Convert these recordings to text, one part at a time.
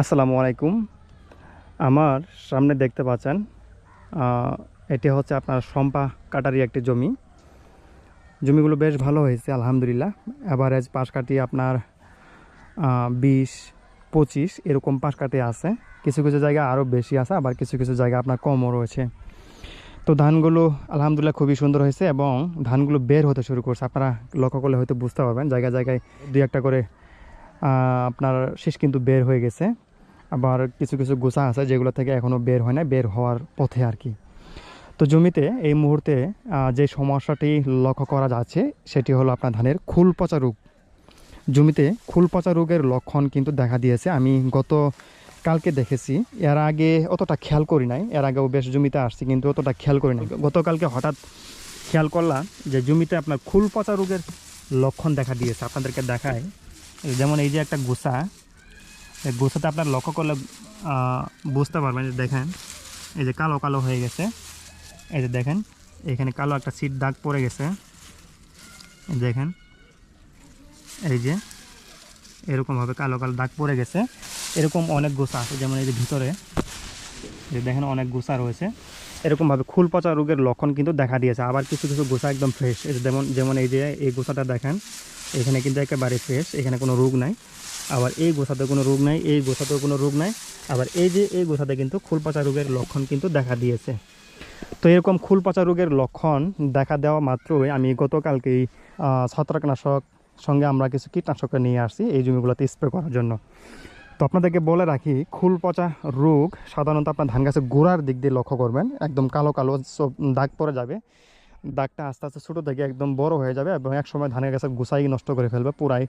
আসসালামু আলাইকুম। আমার সামনে দেখতে পাচ্ছেন এটি হচ্ছে আপনার সম্পা কাটারি একটি জমি। জমিগুলো বেশ ভালো হয়েছে, আলহামদুলিল্লাহ। অ্যাভারেজ পাশ কাটি আপনার বিশ, পঁচিশ, এরকম পাশ কাটি আছে। কিছু কিছু জায়গা আরও বেশি আছে, আবার কিছু কিছু জায়গা আপনার কমও রয়েছে। তো ধানগুলো আলহামদুলিল্লাহ খুবই সুন্দর হয়েছে এবং ধানগুলো বের হতে শুরু করছে। আপনারা লক্ষ্য করলে হয়তো বুঝতে পারবেন, জায়গায় জায়গায় দুই একটা করে আপনার শেষ কিন্তু বের হয়ে গেছে। আবার কিছু কিছু গোছা আছে যেগুলো থেকে এখনও বের হয় না বের হওয়ার পথে আর কি। তো জমিতে এই মুহূর্তে যে সমস্যাটি লক্ষ্য করা যাচ্ছে, সেটি হলো আপনার ধানের খুল পচা রোগ। জমিতে খুল পচা রোগের লক্ষণ কিন্তু দেখা দিয়েছে। আমি গত কালকে দেখেছি, এর আগে অতটা খেয়াল করি নাই, এর আগেও বেশ জমিতে আসছি, কিন্তু অতটা খেয়াল করি নাই। গতকালকে হঠাৎ খেয়াল করলাম যে জমিতে আপনার খুল পচা রোগের লক্ষণ দেখা দিয়েছে। আপনাদেরকে দেখায় যেমন এই যে একটা গোসা এই গোসাতে আপনার লক্ষ্য করলে বুঝতে পারবেন যে দেখেন, এই যে কালো কালো হয়ে গেছে। এই যে দেখেন, এখানে কালো একটা সিট দাগ পড়ে গেছে। দেখেন, এই যে এরকমভাবে কালো কালো দাগ পড়ে গেছে। এরকম অনেক গোসা আছে, যেমন এই যে ভিতরে। যে দেখেন, অনেক গোসা রয়েছে। এরকমভাবে খুল পচা রোগের লক্ষণ কিন্তু দেখা দিয়েছে। আবার কিছু কিছু গোসা একদম ফ্রেশ যেমন যেমন এই যে এই গোসাটা দেখেন, এখানে কিন্তু একেবারে ফ্রেশ এখানে কোনো রোগ নাই। আবার এই গোছাতে কোনো রোগ নাই, এই গোছাতেও কোনো রোগ নাই। আবার এই যে এই গোছাতে কিন্তু খুল পচা রোগের লক্ষণ কিন্তু দেখা দিয়েছে। তো এরকম খুল পচা রোগের লক্ষণ দেখা দেওয়া মাত্রই আমি গতকালকেই ছত্রাকনাশক সঙ্গে আমরা কিছু কীটনাশক নিয়ে আসছি এই জমিগুলোতে স্প্রে করার জন্য। তো আপনাদেরকে বলে রাখি, খুল পচা রোগ সাধারণত আপনার ধান গাছের গোড়ার দিক দিয়ে লক্ষ্য করবেন। একদম কালো কালো দাগ পড়ে যাবে। দাগটা আস্তে আস্তে ছোটো থেকে একদম বড় হয়ে যাবে এবং এক সময় ধানের গাছের গুছাই নষ্ট করে ফেলবে, পুরাই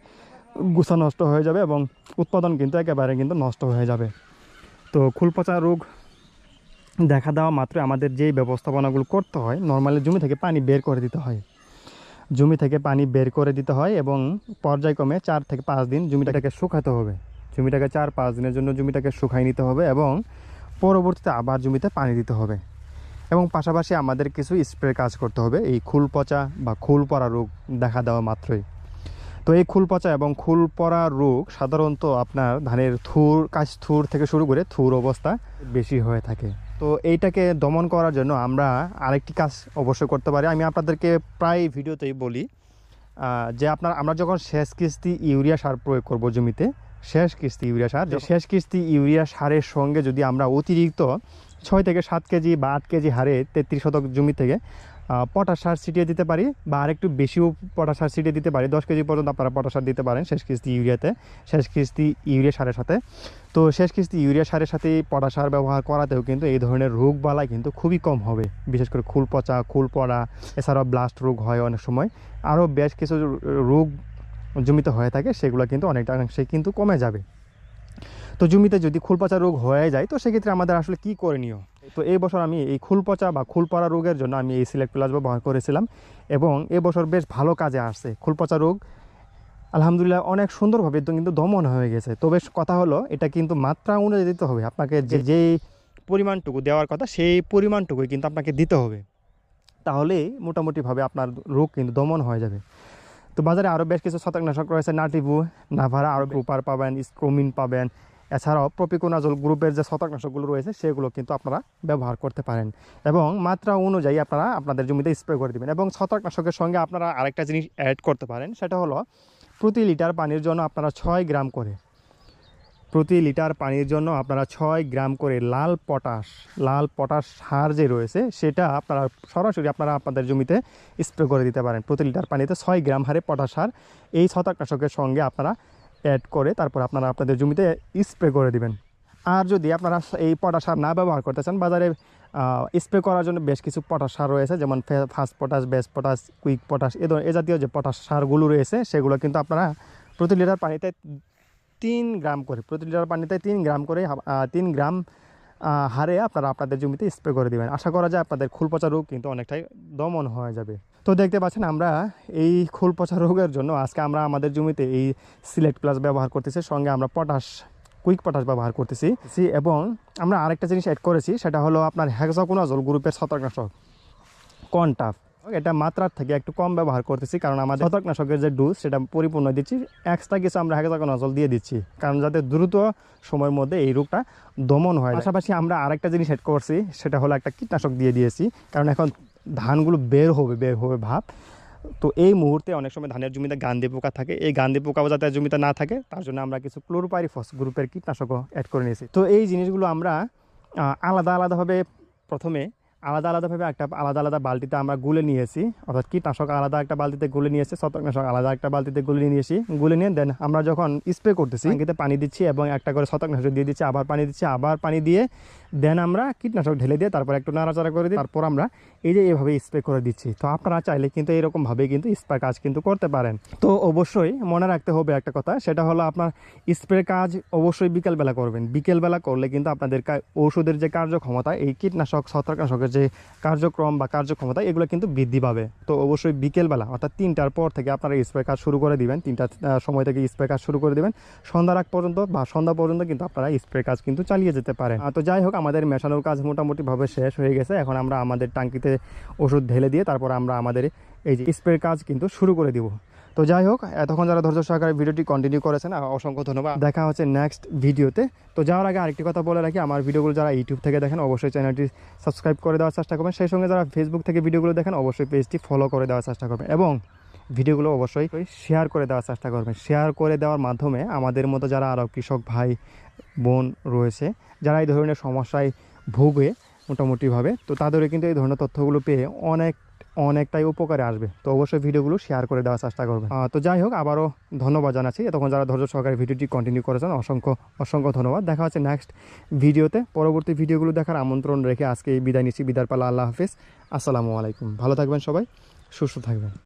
গুছা নষ্ট হয়ে যাবে এবং উৎপাদন কিন্তু একেবারে কিন্তু নষ্ট হয়ে যাবে। তো খুল পচা রোগ দেখা দেওয়া মাত্রই আমাদের যেই ব্যবস্থাপনাগুলো করতে হয় নর্মালি জমি থেকে পানি বের করে দিতে হয়। জমি থেকে পানি বের করে দিতে হয় এবং পর্যায়ক্রমে চার থেকে পাঁচ দিন জমিটাকে শুকাতে হবে। জমিটাকে চার পাঁচ দিনের জন্য জমিটাকে শুকাই নিতে হবে এবং পরবর্তীতে আবার জমিতে পানি দিতে হবে। এবং পাশাপাশি আমাদের কিছু স্প্রে কাজ করতে হবে, এই খুল পচা বা খুল পড়া রোগ দেখা দেওয়া মাত্রই। তো এই খুল পচা এবং খুল পড়া রোগ সাধারণত আপনার ধানের থুর কাছ থুর থেকে শুরু করে থুর অবস্থা বেশি হয়ে থাকে। তো এইটাকে দমন করার জন্য আমরা আরেকটি কাজ অবশ্যই করতে পারি। আমি আপনাদেরকে প্রায় ভিডিওতেই বলি যে আপনার, আমরা যখন শেষ কিস্তি ইউরিয়া সার প্রয়োগ করব জমিতে, শেষ কিস্তি ইউরিয়া সার শেষ কিস্তি ইউরিয়া সারের সঙ্গে যদি আমরা অতিরিক্ত ছয় থেকে সাত কেজি বা আট কেজি হারে তেত্রিশ শতক জমি থেকে পটাশ সার ছিটিয়ে দিতে পারি বা আরেকটু বেশিও পটাশ সার ছিটিয়ে দিতে পারি। দশ কেজি পর্যন্ত আপনারা পটাশ সার দিতে পারেন শেষ কিস্তি ইউরিয়াতে। শেষ কিস্তি ইউরিয়া সারের সাথে। তো শেষ কিস্তি ইউরিয়া সারের সাথে পটাশ সার ব্যবহার করাতেও কিন্তু এই ধরনের রোগ বালাই কিন্তু খুবই কম হবে। বিশেষ করে খুল পচা, খুল পড়া, এছাড়াও ব্লাস্ট রোগ হয় অনেক সময়। আরও বেশ কিছু রোগ জমিতে হয়ে থাকে, সেগুলো কিন্তু অনেকটা অংশে কিন্তু কমে যাবে। তো জমিতে যদি খুলপচা রোগ হয়ে যায়, তো সেক্ষেত্রে আমাদের আসলে কি করণীয়? তো এই বছর আমি এই খুলপচা বা খুলপড়া রোগের জন্য আমি এই সিলেক্ট প্লাস ব্যবহার করেছিলাম এবং এবছর বেশ ভালো কাজে আসছে খুলপচা রোগ। আলহামদুলিল্লাহ অনেক সুন্দরভাবে কিন্তু দমন হয়ে গেছে। তো বেশ কথা হলো এটা কিন্তু মাত্রা অনুযায়ী দিতে হবে। আপনাকে যে যেই পরিমাণটুকু দেওয়ার কথা সেই পরিমাণটুকুই কিন্তু আপনাকে দিতে হবে। তাহলেই মোটামুটিভাবে আপনার রোগ কিন্তু দমন হয়ে যাবে। তো বাজারে আরও বেশ কিছু ছত্রাকনাশক রয়েছে নাটিভু নাভারা আরও গ্রুপার পাবেন স্ক্রোমিন পাবেন এছাড়াও প্রপিকোনাজল গ্রুপের যে শতকনাশকগুলো রয়েছে, সেগুলো কিন্তু আপনারা ব্যবহার করতে পারেন। এবং মাত্রা অনুযায়ী আপনারা আপনাদের জমিতে স্প্রে করে দেবেন। এবং শতকনাশকের সঙ্গে আপনারা আরেকটা জিনিস অ্যাড করতে পারেন, সেটা হলো প্রতি লিটার পানির জন্য আপনারা ছয় গ্রাম করে, প্রতি লিটার পানির জন্য আপনারা ছয় গ্রাম করে লাল পটাশ লাল পটাশ সার যে রয়েছে, সেটা আপনারা সরাসরি আপনারা আপনাদের জমিতে স্প্রে করে দিতে পারেন। প্রতি লিটার পানিতে ছয় গ্রাম হারে পটাশ সার। এই ছত্রাকনাশকের সঙ্গে আপনারা অ্যাড করে তারপর আপনারা আপনাদের জমিতে স্প্রে করে দিবেন। আর যদি আপনারা এই পটাশ সার না ব্যবহার করতে চান, বাজারে স্প্রে করার জন্য বেশ কিছু পটাশ সার রয়েছে, যেমন fast potash base potash quick potash এ ধরনের, এ জাতীয় যে পটাশ সারগুলো রয়েছে, সেগুলো কিন্তু আপনারা প্রতি লিটার পানিতে তিন গ্রাম করে, প্রতি লিটার পানিতে তিন গ্রাম করে তিন গ্রাম হারে আপনারা আপনাদের জমিতে স্প্রে করে দেবেন। আশা করা যায় আপনাদের খুল পচা রোগ কিন্তু অনেকটাই দমন হয়ে যাবে। তো দেখতে পাচ্ছেন আমরা এই খুল পচা রোগের জন্য আজকে আমরা আমাদের জমিতে এই সিলেক্ট প্লাস ব্যবহার করতেছি সঙ্গে আমরা পটাশ কুইক পটাশ ব্যবহার করতেছি। এবং আমরা আরেকটা জিনিস অ্যাড করেছি সেটা হলো আপনার হ্যাক্সাকোনাজল গ্রুপের ছত্রাকনাশক কনটাফ। এটা মাত্রার থেকে একটু কম ব্যবহার করতেছি কারণ আমাদের ছত্রাকনাশকের যে ডোজ সেটা পরিপূর্ণ দিচ্ছি। এক্সট্রা কিছু আমরা হেক্সাকোনাজল দিয়ে দিচ্ছি কারণ যাতে দ্রুত সময়ের মধ্যে এই রোগটা দমন হয়। পাশাপাশি আমরা আরেকটা জিনিস অ্যাড করছি সেটা হলো একটা কীটনাশক দিয়ে দিয়েছি কারণ এখন ধানগুলো বের হবে বের হবে ভাব। তো এই মুহূর্তে অনেক সময় ধানের জমিতে গান্ধী পোকা থাকে। এই গান্ধী পোকাও যাতে জমিতে না থাকে, তার জন্য আমরা কিছু ক্লোরোপাইরিফস গ্রুপের কীটনাশকও অ্যাড করে নিয়েছি। তো এই জিনিসগুলো আমরা আলাদা আলাদাভাবে প্রথমে, আলাদা আলাদাভাবে একটা, আলাদা আলাদা বালতিতে আমরা গুলে নিয়েছি। অর্থাৎ কীটনাশক আলাদা একটা বালতিতে গুলে নিয়েছি, ছত্রাকনাশক আলাদা একটা বালতিতে গুলে নিয়েছি, গুলে নিয়ে দেন আমরা যখন স্প্রে করতেছি, ট্যাঙ্কিতে পানি দিচ্ছি এবং একটা করে ছত্রাকনাশক দিয়ে দিচ্ছি, আবার পানি দিচ্ছি, আবার পানি দিয়ে দেন আমরা কীটনাশক ঢেলে দিয়ে তারপর একটু নাড়াচাড়া করে দিই তারপর আমরা এই যে এভাবে স্প্রে করে দিচ্ছি তো আপনারা চাইলে কিন্তু এরকমভাবে কিন্তু স্প্রে কাজ কিন্তু করতে পারেন। তো অবশ্যই মনে রাখতে হবে একটা কথা সেটা হলো আপনার স্প্রে কাজ অবশ্যই বিকেলবেলা করবেন। বিকেলবেলা করলে কিন্তু আপনাদের ঔষধের যে কার্যক্ষমতা এই কীটনাশক ছত্রাকনাশকের যে কার্যক্রম বা কার্যক্ষমতা এগুলো কিন্তু বৃদ্ধি পাবে। তো অবশ্যই বিকেলবেলা অর্থাৎ তিনটার পর থেকে আপনারা স্প্রে কাজ শুরু করে দিবেন তিনটা আহ, সময় থেকে স্প্রে কাজ শুরু করে দিবেন। সন্ধ্যার আগ পর্যন্ত বা সন্ধ্যা পর্যন্ত কিন্তু আপনারা স্প্রে কাজ কিন্তু চালিয়ে যেতে পারেন। তো যাই হোক আমাদের মেশানোর কাজ মোটামুটিভাবে শেষ হয়ে গেছে। এখন আমরা আমাদের টাঙ্কিতে ওষুধ ঢেলে দিয়ে তারপর আমরা আমাদের এই যে স্প্রে কাজ কিন্তু শুরু করে দিব। তো যাই হোক, এতক্ষণ যারা ধৈর্য সহকারে ভিডিওটি কন্টিনিউ করেছেন অসংখ্য ধন্যবাদ। দেখা হচ্ছে নেক্সট ভিডিওতে তো যাওয়ার আগে আরেকটি কথা বলে রাখি, আমার ভিডিওগুলো যারা ইউটিউব থেকে দেখেন, অবশ্যই চ্যানেলটি সাবস্ক্রাইব করে দেওয়ার চেষ্টা করবেন। সেই সঙ্গে যারা ফেসবুক থেকে ভিডিওগুলো দেখেন, অবশ্যই পেজটি ফলো করে দেওয়ার চেষ্টা করবেন এবং ভিডিওগুলো অবশ্যই শেয়ার করে দেওয়ার চেষ্টা করবেন। শেয়ার করে দেওয়ার মাধ্যমে আমাদের মতো যারা আরও কৃষক ভাই, বোন রয়েছে, যারা এই ধরনের সমস্যায় ভোগে মোটামুটিভাবে। তো তাদেরও কিন্তু এই ধরনের তথ্যগুলো পেয়ে অনেক, অনেকটাই উপকারে আসবে। তো অবশ্যই ভিডিওগুলো শেয়ার করে দেওয়ার চেষ্টা করবে তো যাই হোক, আবারও ধন্যবাদ জানাচ্ছি। এতক্ষণ যারা ধৈর্য সহকারে ভিডিওটি কন্টিনিউ করেছেন, অসংখ্য অসংখ্য ধন্যবাদ। দেখা হচ্ছে নেক্সট ভিডিওতে পরবর্তী ভিডিওগুলো দেখার আমন্ত্রণ রেখে আজকে এই বিদায় নিচ্ছি। বিদার পালা, আল্লাহ হাফিজ। আসসালামু আলাইকুম। ভালো থাকবেন সবাই, সুস্থ থাকবেন।